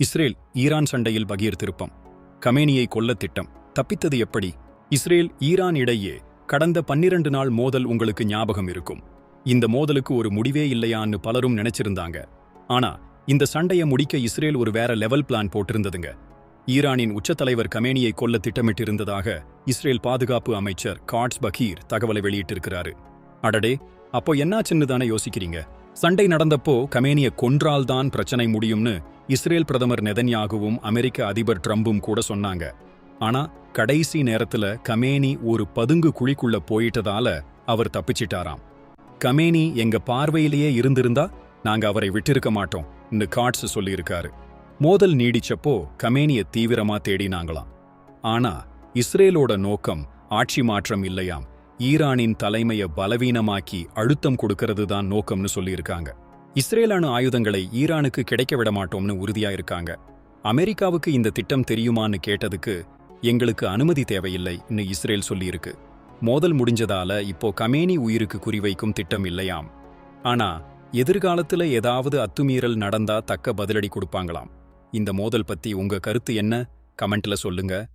Israel Iran சண்டையில் பகீர் திருப்பம் கமேனியை கொல்ல திட்டம். தப்பித்தது எப்படி? இஸ்ரேல் ஈரான் இடையே கடந்த பன்னிரண்டு நாள் மோதல் உங்களுக்கு ஞாபகம் இருக்கும். இந்த மோதலுக்கு ஒரு முடிவே இல்லையான்னு பலரும் நினைச்சிருந்தாங்க. ஆனா இந்த சண்டைய முடிக்க இஸ்ரேல் ஒரு வேற லெவல் பிளான் போட்டிருந்ததுங்க. ஈரானின் உச்சத்தலைவர் கமேனியை கொல்ல திட்டமிட்டிருந்ததாக இஸ்ரேல் பாதுகாப்பு அமைச்சர் காட்ஸ் பகீர் தகவலை வெளியிட்டிருக்கிறாரு. அடடே அப்போ என்னாச்சுன்னு தானே யோசிக்கிறீங்க? சண்டை நடந்தப்போ கமேனிய கொன்றால்தான் பிரச்சனை முடியும்னு இஸ்ரேல் பிரதமர் நெதன்யாகுவும் அமெரிக்க அதிபர் ட்ரம்பும் கூட சொன்னாங்க. ஆனா கடைசி நேரத்துல கமேனி ஒரு பதுங்கு குழிக்குள்ள போயிட்டதால அவர் தப்பிச்சிட்டாராம். கமேனி எங்க பார்வையிலேயே இருந்திருந்தா நாங்க அவரை விட்டிருக்க மாட்டோம் காட்ஸ் சொல்லியிருக்காரு. மோதல் நீடிச்சப்போ கமேனிய தீவிரமா தேடினாங்களாம். ஆனா இஸ்ரேலோட நோக்கம் ஆட்சி மாற்றம் இல்லையாம் ஈரானின் தலைமையை பலவீனமாக்கி அழுத்தம் கொடுக்கறது தான் நோக்கம்னு சொல்லியிருக்காங்க. இஸ்ரேல் அணு ஆயுதங்களை ஈரானுக்கு கிடைக்க விட மாட்டோம்னு உறுதியா இருக்காங்க அமெரிக்காவுக்கு இந்த திட்டம் தெரியுமான்னு கேட்டதுக்கு எங்களுக்கு அனுமதி தேவையில்லைன்னு இஸ்ரேல் சொல்லியிருக்கு. மோதல் முடிஞ்சதால இப்போ கமேனி உயிருக்கு குறிவைக்கும் திட்டம் இல்லையாம். ஆனா எதிர்காலத்துல ஏதாவது அத்துமீறல் நடந்தா தக்க பதிலடி கொடுப்பாங்களாம். இந்த மோதல் பத்தி உங்க கருத்து என்ன? கமெண்ட்ல சொல்லுங்க.